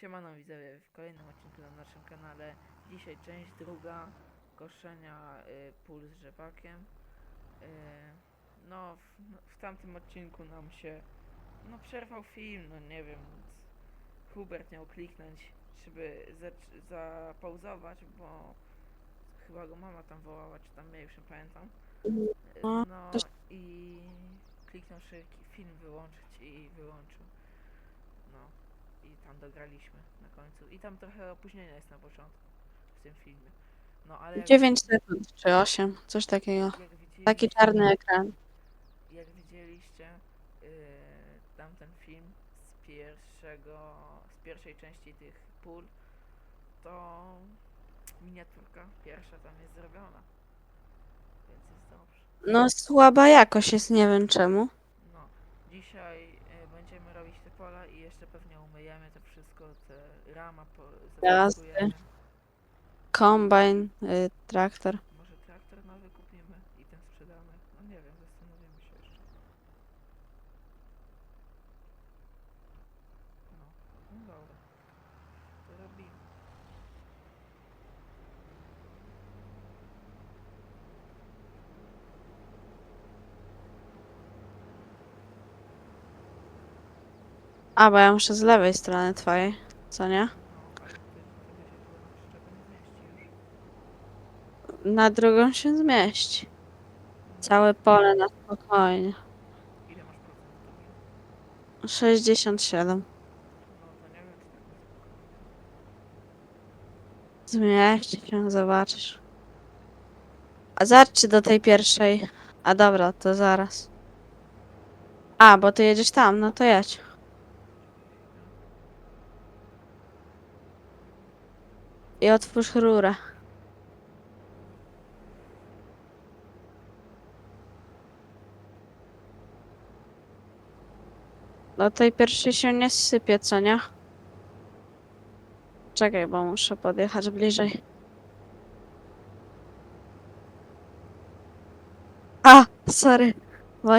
Siemano widzowie, w kolejnym odcinku na naszym kanale. Dzisiaj część druga koszenia y, pól z rzepakiem. Y, no, w, w tamtym odcinku nam się no przerwał film, no nie wiem. Hubert miał kliknąć, żeby zapauzować, bo chyba go mama tam wołała, czy tam ja już nie pamiętam. Y, No, No i kliknął, żeby ki- film wyłączyć i wyłączył. Tam dograliśmy na końcu. I tam trochę opóźnienia jest na początku w tym filmie. No ale jak, 9 sekund czy 8, coś takiego. jak widzieliście, Taki czarny ekran. jak widzieliście yy, tamten film z pierwszego, z pierwszej części tych pól, to miniaturka pierwsza tam jest zrobiona. Więc jest dobrze. No słaba jakość jest, nie wiem czemu. No, dzisiaj y, będziemy robić te pola i umyjemy to wszystko, te rama po, Jazdy. zablokujemy. Kombajn, y, traktor nowy kupimy i ten sprzedamy. No nie wiem, zastanowimy się jeszcze. No, no dobra. To robimy. A, bo ja muszę z lewej strony twojej, co nie? Na drugą się zmieści. Całe pole na spokojnie. Ile masz procent tobie? 67. No to nie wiem, czy tak na spokojnie. Zmieści się, zobaczysz. A zobacz czy do tej pierwszej. A dobra, to zaraz. A, bo ty jedziesz tam, no to jedź. I otwórz rurę. Do tej pierwszej się nie sypie, co nie? Czekaj, bo muszę podjechać bliżej. A, sorry. Bo,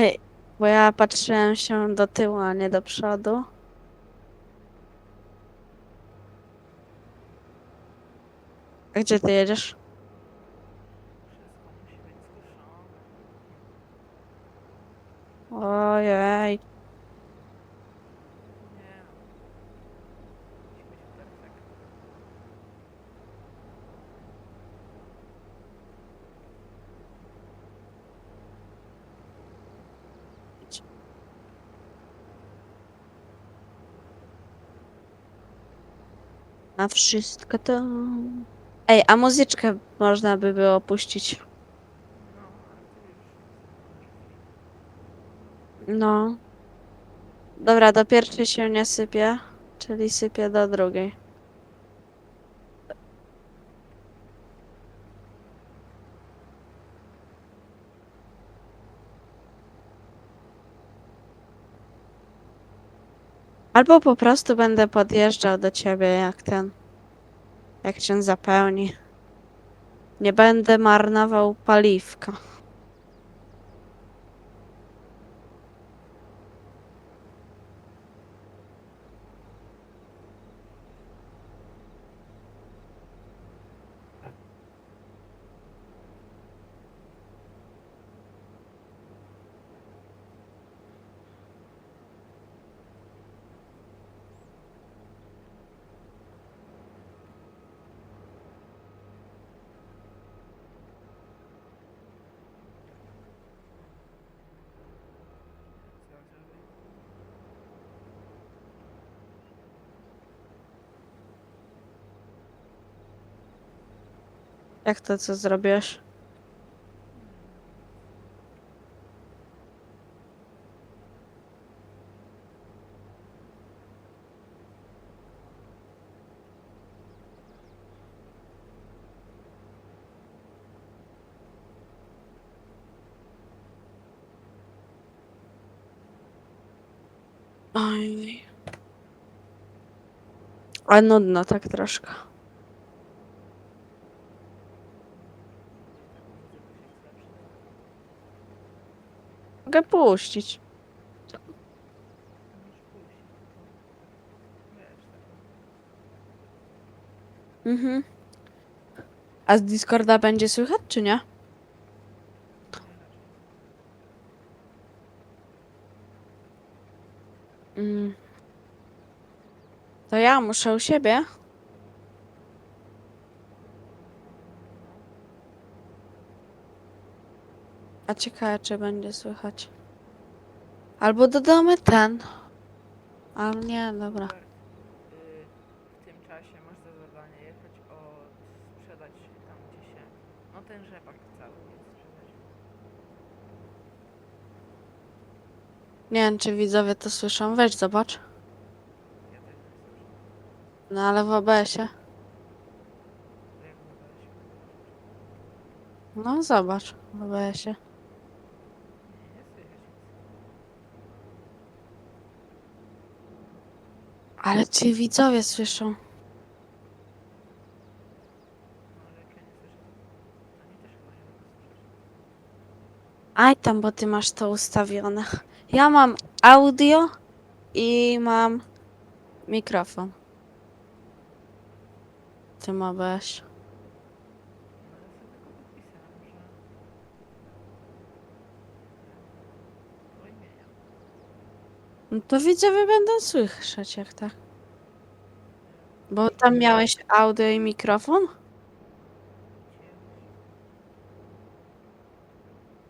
bo ja patrzyłem się do tyłu, a nie do przodu. A gdzie ty jedziesz? Ojej. Wszystko to. Ej, a muzyczkę można by było puścić. No. Dobra, do pierwszej się nie sypie, czyli sypie do drugiej. Albo po prostu będę podjeżdżał do ciebie, jak ten. Jak się zapełni. Nie będę marnował paliwka. Co ja zrobię? Jak to co zrobisz? Oj. A nudno tak troszkę. Taką muzykę się chce przydać. Mogę puścić. Mhm. A z Discorda będzie słychać, czy nie? Mm. To ja muszę u siebie. A ciekawe, czy będzie słychać. Albo dodamy ten. Ale nie, dobra. Hubert, y, w tym czasie masz za zadanie jechać o sprzedać tam gdzie się. No ten rzepak cały jest sprzedać. Nie wiem, czy widzowie to słyszą. Weź zobacz. Ja nie słyszę. No ale w OBS-ie. Jak? No zobacz w OBS-ie. Nie, nie słychać nic. Ale ci widzowie słyszą. No ale jak ja nie słyszę, to oni też chyba nie mogą słyszeć. Aj tam, bo ty masz to ustawione. Ja mam audio i mam mikrofon. Tym OBS. No ja sobie tylko podpisałem, że... Do imienia. No to widzowie będą słyszeć jak tak. Bo tam miałeś audio i mikrofon?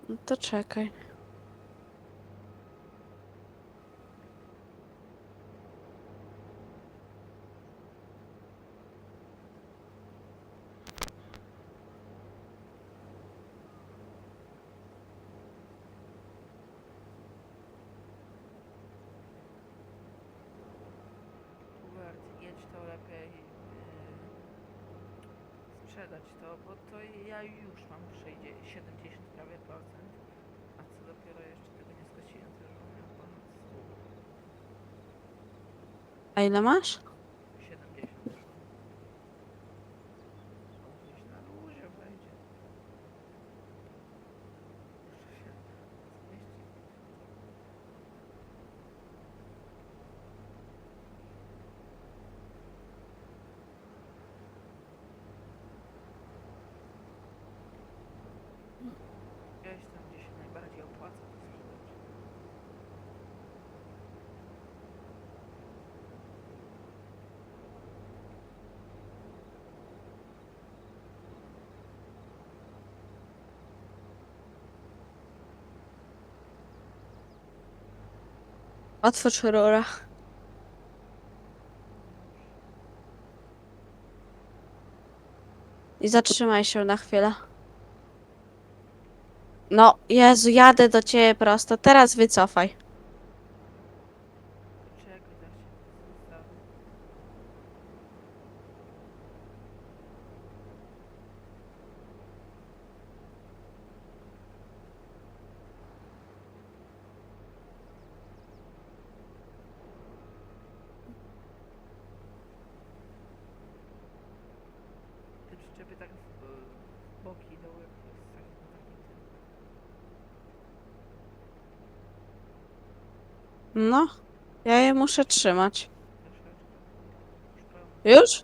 No to czekaj. Hubert, jedź to lepiej yy, sprzedać to, bo to ja już mam 60, 70 prawie procent, a co dopiero jeszcze tego nie skosiłem, to już miał ponad A ile masz? 100, 70 już mam. To gdzieś na luzie wejdzie. Jeszcze się zmieści. Gdzieś tam, gdzie się najbardziej opłaca to sprzedać. Otwórz rurę. I zatrzymaj się na chwilę. No, Jezu, jadę do ciebie prosto. Teraz wycofaj. Poczekaj, zaś się zostawię. Przyczepy tak w, w boki na takim tym. No, ja je muszę trzymać. Już?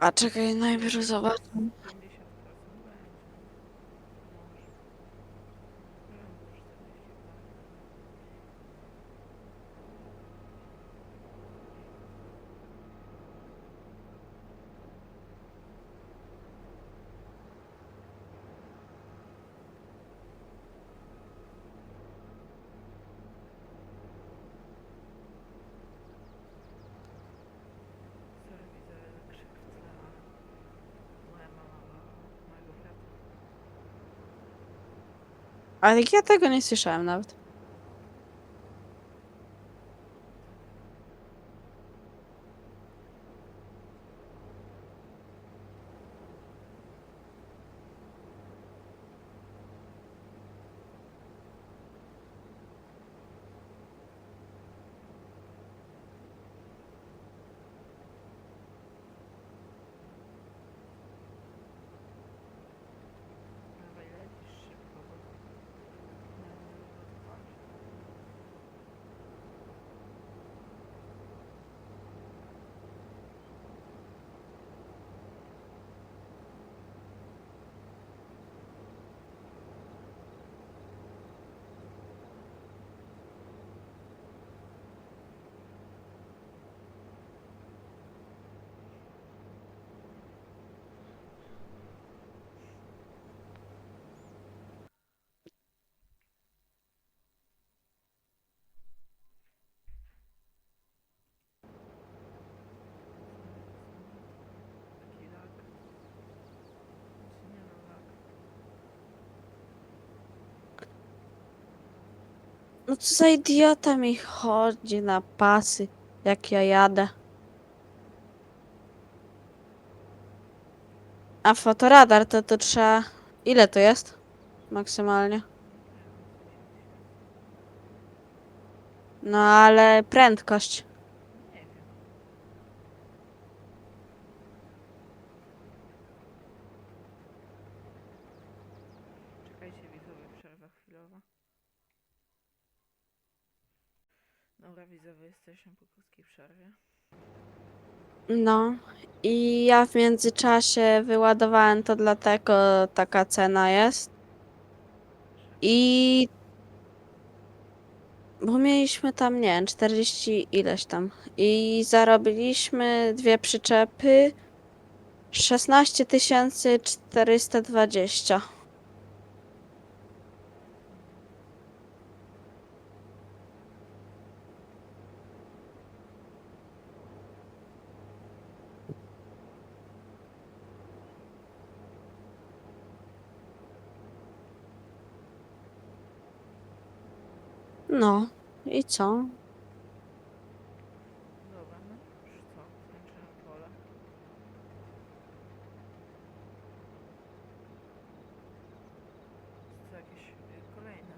A czekaj, najpierw zobacz. Ale ja tego nie słyszałem nawet. No co za idiota mi chodzi na pasy, jak ja jadę. A fotoradar to to trzeba... Ile to jest? Maksymalnie. No ale prędkość. Nie wiem. Czekajcie widzowie, przerwa chwilowa. Dobra widzowie, jesteśmy po krótkiej przerwie. No. I ja w międzyczasie wyładowałem to dlatego taka cena jest. I... Bo mieliśmy tam, nie wiem, 40 ileś tam. I zarobiliśmy dwie przyczepy 16 420. No. I co? Dobra, no już co? Skończyłem pole. Jakieś kolejne?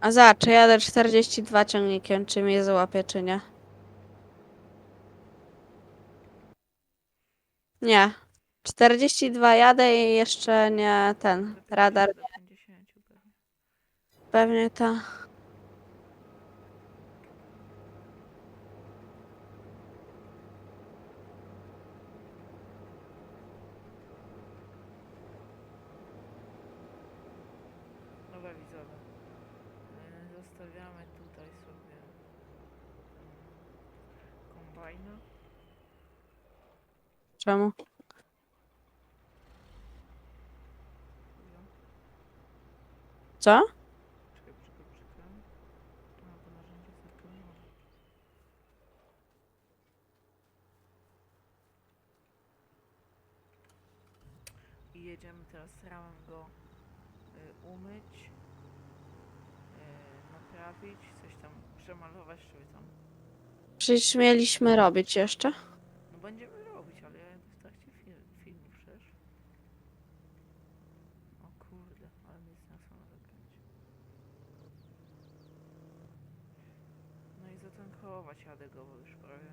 A za, czy jadę 42 ciągnikiem, czy mnie złapie, czy nie? Nie. 42 jadę i jeszcze nie ten radar. 50, do 50 pewnie. Pewnie ta. Dobra widzowie. Zostawiamy tutaj sobie y, kombajna. Czemu? Co? I jedziemy teraz ramem go y, umyć, y, naprawić, coś tam przemalować, czy tam. Przecież mieliśmy robić jeszcze. No będziemy robić, ale ja jadę w trakcie fil filmu przecież. O kurde, ale mnie zniosło na zakręcie. Zatankować jadę go, bo już prawie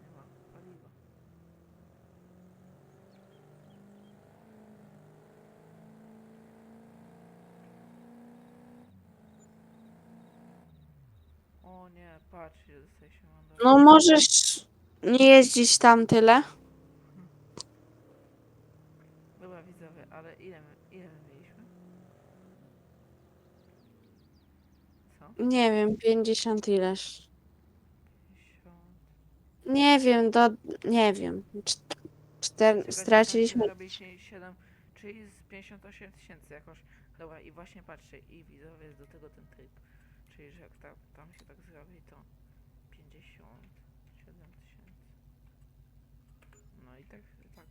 nie ma paliwa. O nie, dostaje się. No możesz nie jeździć tam tyle. Dobra widzowie, ale ile my, ile my mieliśmy? Co? Nie wiem, 50 ileś. 50. Nie wiem, do... Nie wiem. Czt- Czter... Straciliśmy... Robi się 7, czyli z 58 tysięcy jakoś. Dobra, i właśnie patrzcie, i widzowie jest do tego ten tryb. Czyli, że jak ta, tam się tak zrobi, to 57 tysięcy. No i tak, tak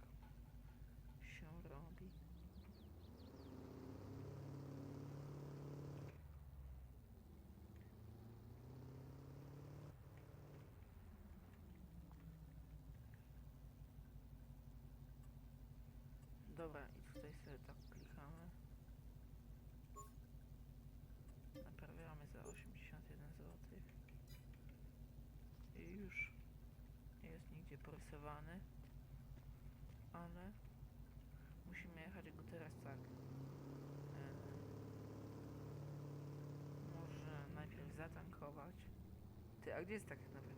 się robi. Dobra, i tutaj sobie tak klikamy. Naprawiamy za 81 zł. I już nie jest nigdzie porysowany. Ale musimy jechać go teraz tak. e, Może najpierw zatankować. Ty, a gdzie jest tak naprawdę?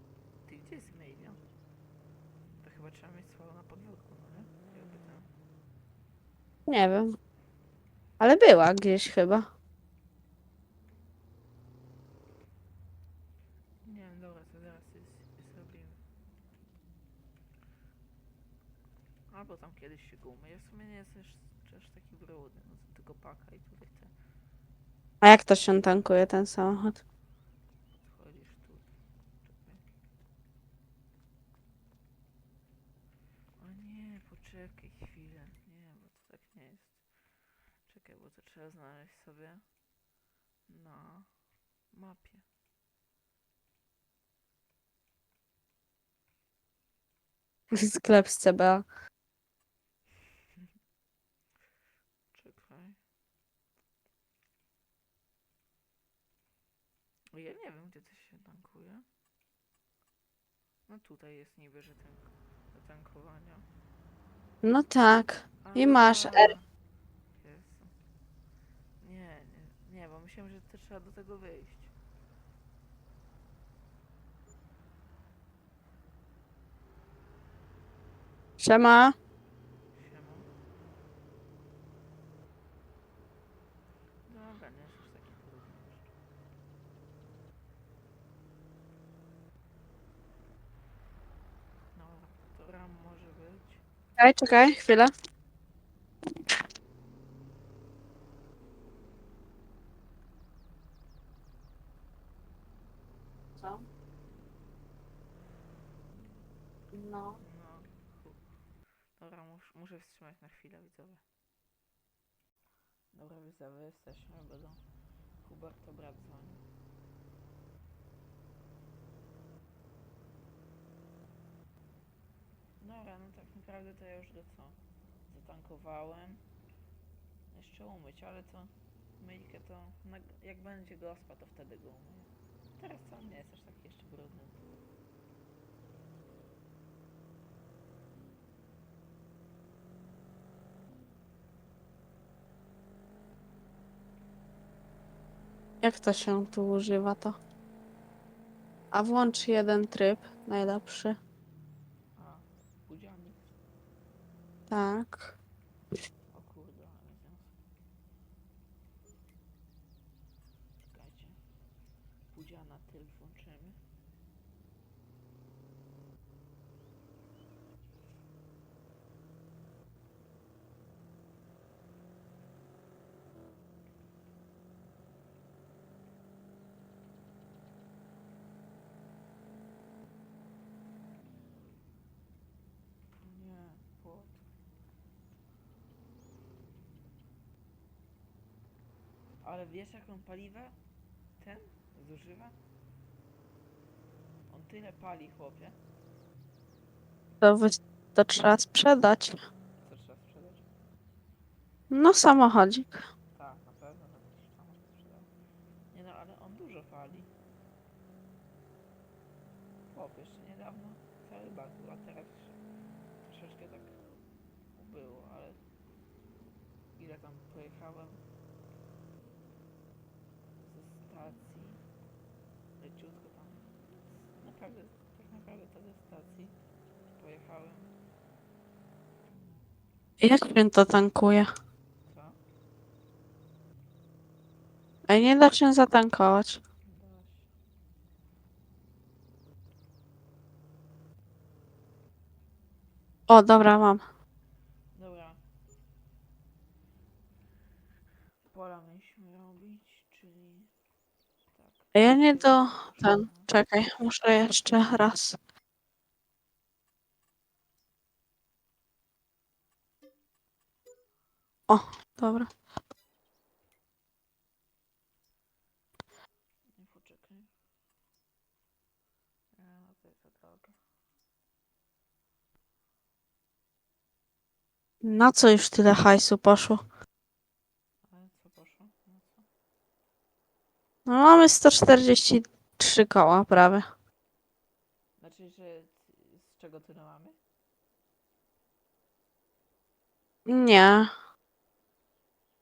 Ty, gdzie jest Mejwia? To chyba trzeba mieć słowo na podwórku, no nie? Jakby tam. Nie wiem. Ale była gdzieś chyba. Nie wiem, dobra, to zaraz jest, zrobimy. Albo tam kiedyś się go umyje. W sumie nie jest też, też taki brudny, no to tylko paka i tutaj te A jak to się tankuje ten samochód? wchodzisz tu. Czekaj. O nie, poczekaj. czekaj chwilę. Nie, bo to tak nie jest. Czekaj, bo to trzeba znaleźć sobie na mapie. Sklep z CBA. Czekaj. O, Ja nie wiem, gdzie to się tankuje. No tutaj jest niby, że tank do tankowania. No tak. I masz. R. Jezu. Nie, nie, nie, bo myślałem, że to trzeba do tego wyjść. Siema. Dobra, nie jest aż taki trudny jeszcze. Dobra, to ram może być. Czekaj, czekaj, chwilę. Co? No. No, hu- muszę wstrzymać na chwilę, widzowie. Dobra, widzowie, jesteśmy, bo do Hubert brat dzwoni. Dobra, no tak naprawdę to ja już go co? Zatankowałem. Jeszcze umyć, ale to myjkę to jak będzie gospa, to wtedy go umyję. Teraz to nie jest aż taki jeszcze brudny. Jak to się tu używa to? A włącz jeden tryb, najlepszy. A, budzianik. Tak. O kurde, ale zaraz. Czekajcie. Pudziana tyl włączymy. Nie, płot. Ale wiesz jaką paliwę ten zużywa? On tyle pali, chłopie. To, wy... to trzeba sprzedać. Co trzeba sprzedać? No samochodzik. Tak, na pewno tam może sprzedał. Nie no, ale on dużo pali. Chłop, jeszcze niedawno cały bak był, a teraz troszeczkę tak było, ale ile tam pojechałem ze stacji, leciutko tam, naprawdę, tak naprawdę to ze stacji pojechałem, Jak to tankuje? co? Ej, nie da się zatankować. O, dobra, mam. Dobra. Pola mieliśmy robić, czyli tak. Ja nie do... Ten, czekaj, muszę jeszcze raz. O, dobra. Na co już tyle hajsu poszło? Ale co poszło? No co? No mamy 143 koła prawie. Znaczy, że z czego tyle mamy? Nie.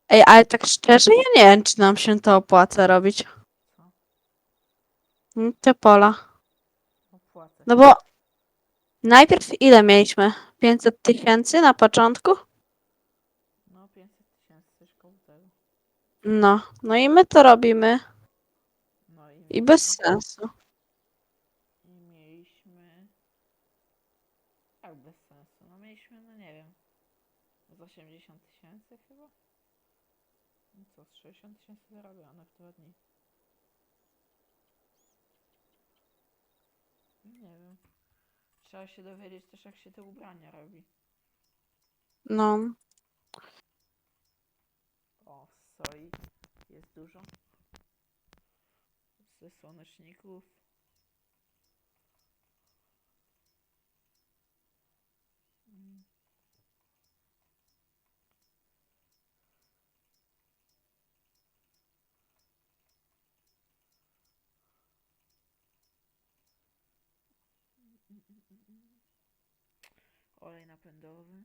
Ej, ale tak szczerze, ja nie wiem, czy nam się to opłaca robić. Mm, Te pola. Opłacę. No bo najpierw ile mieliśmy? 500 tysięcy na początku? No 500 tysięcy coś koło tego. No, no i my to robimy. No i, bez sensu. I mieliśmy... Jak bez sensu? No mieliśmy, no nie wiem, z 80 tysięcy chyba? No co, z 60 tysięcy zarobionych w dwa dni. Nie wiem. Trzeba się dowiedzieć też, jak się te ubrania robi. No, O, soi jest dużo. Ze słoneczników. Olej napędowy.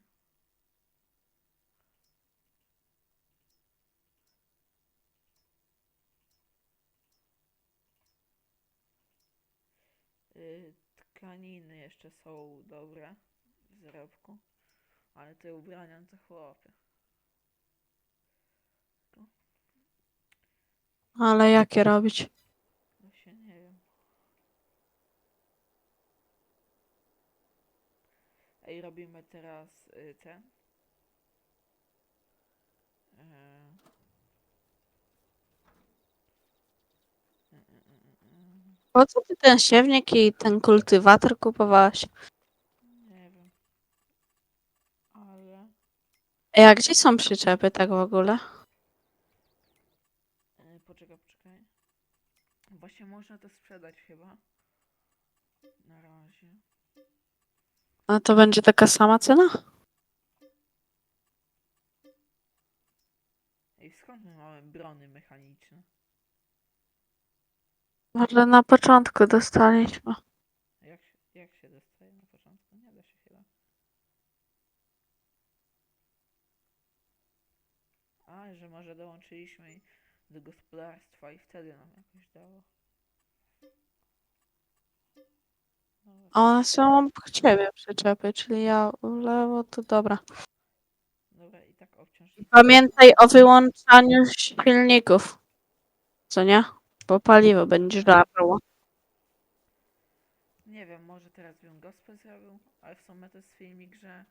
Tkaniny jeszcze są dobre w zarobku, ale te ubrania no to chłopie. ale jakie robić? Właśnie nie wiem. Ej, robimy teraz y, ten. E, y, y, y, y, y. Po co ty ten siewnik i ten kultywator kupowałeś? Nie wiem. Ale. Ej, a gdzie są przyczepy tak w ogóle? E, poczekaj, poczekaj. Właśnie można to sprzedać chyba. Na razie. A to będzie taka sama cena? Ej, skąd my mamy brony mechaniczne? Może na początku dostaliśmy. Jak, się- jak się dostaje na początku? Nie da się chyba. A, że może dołączyliśmy i- do gospodarstwa i wtedy nam jakoś dało. Dobra, A one są obok ciebie przyczepy, czyli ja w lewo, to dobra. dobra i tak obciąż. Pamiętaj o wyłączaniu silników. Co nie? Bo paliwo będzie żarło. Nie wiem, może teraz bym gospę zrobił, ale w sumie to jest filmik, że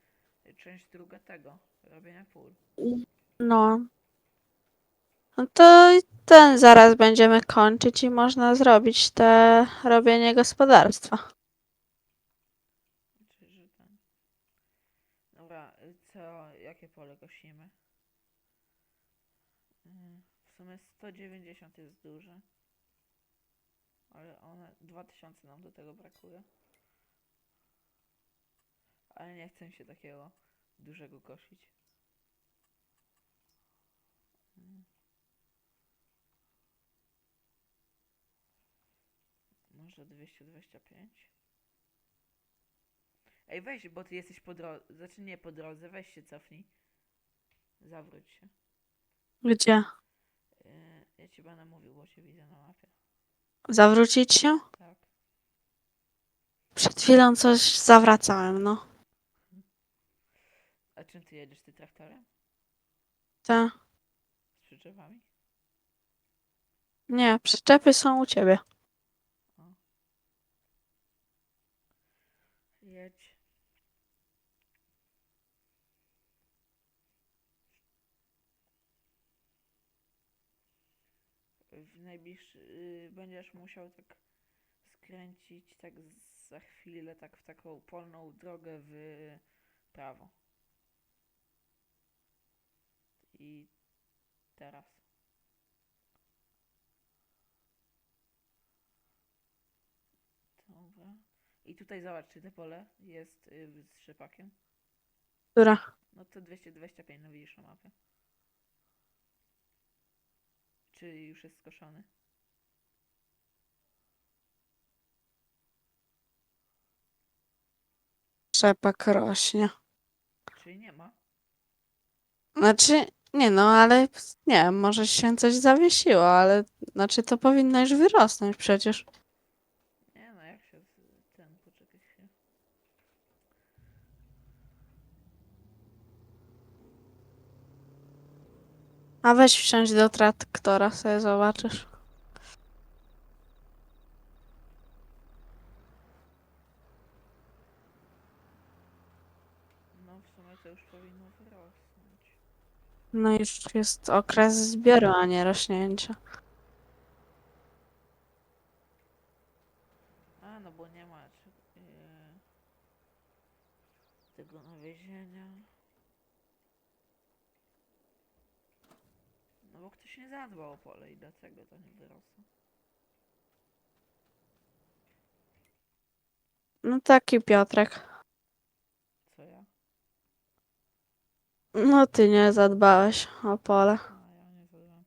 część druga tego, robienia pól. No. No to i ten zaraz będziemy kończyć i można zrobić te robienie gospodarstwa. Czy, że ten... Dobra, y, co, jakie pole kosimy? Y, W sumie 190 jest duże. Ale one, 2000 nam do tego brakuje. Ale nie chcę się takiego dużego kosić. Mm. Może 225? Ej, weź, bo ty jesteś po drodze. Znaczy nie po drodze, weź się cofnij. Zawróć się. Gdzie? Yy, ja ci będę mówił, bo cię widzę na mapie. Zawrócić się? Tak. Przed chwilą coś zawracałem, no. A czym ty jedziesz? Ty traktorem? Te. Z przyczepami? Nie, przyczepy są u ciebie. Jedź. W najbliższy... Yy, będziesz musiał tak skręcić tak za chwilę tak w taką polną drogę w prawo. I teraz. Dobra. I tutaj zobacz, czy te pole jest y, z rzepakiem. Która? No to 225, no widzisz na mapie. Czy już jest skoszony? Rzepak rośnie. Czy nie ma? Znaczy, nie no, ale nie może się coś zawiesiło, ale znaczy to powinno już wyrosnąć przecież. Nie no, jak się z- ten, poczekaj chwilę. A weź wsiąść do traktora, sobie zobaczysz. No w sumie to już powinno wyrosnąć. No już jest okres zbioru, a nie rośnięcia. A no bo nie ma czy, yy, tego nawiezienia. No bo ktoś nie zadbał o pole i dlatego to nie wyrosło. No taki Piotrek. Co ja? No ty nie zadbałeś o pole. A ja nie zadbałem.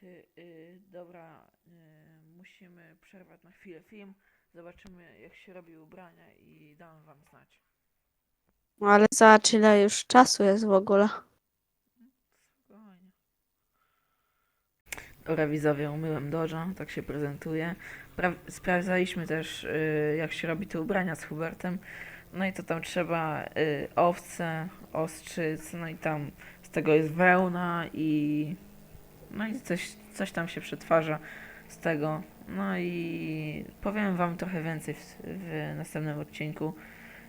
Ty, y, dobra, y, musimy przerwać na chwilę film. Zobaczymy jak się robi ubrania i dam wam znać. No ale zobacz ile już czasu jest w ogóle. Spokojnie. Dobra widzowie, umyłem doża, tak się prezentuje. Pra- sprawdzaliśmy też y, jak się robi te ubrania z Hubertem. No i to tam trzeba y, owce, ostrzyc, no i tam z tego jest wełna i no i coś, coś tam się przetwarza z tego. No i powiem wam trochę więcej w, w następnym odcinku.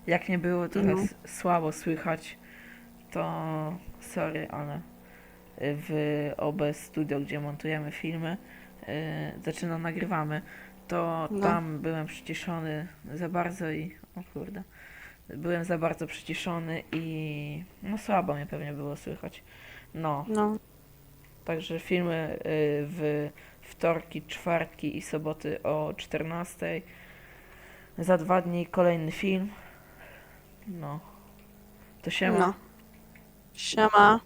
Jak nie było trochę No. słabo słychać, to sorry, ale w OBS Studio, gdzie montujemy filmy, znaczy no nagrywamy, to No. tam byłem przyciszony za bardzo i o kurde, byłem za bardzo przyciszony i no słabo mnie pewnie było słychać. No, No. także filmy yy, w wtorki, czwartki i soboty o 14. Za dwa dni kolejny film. No. To się No. Siema.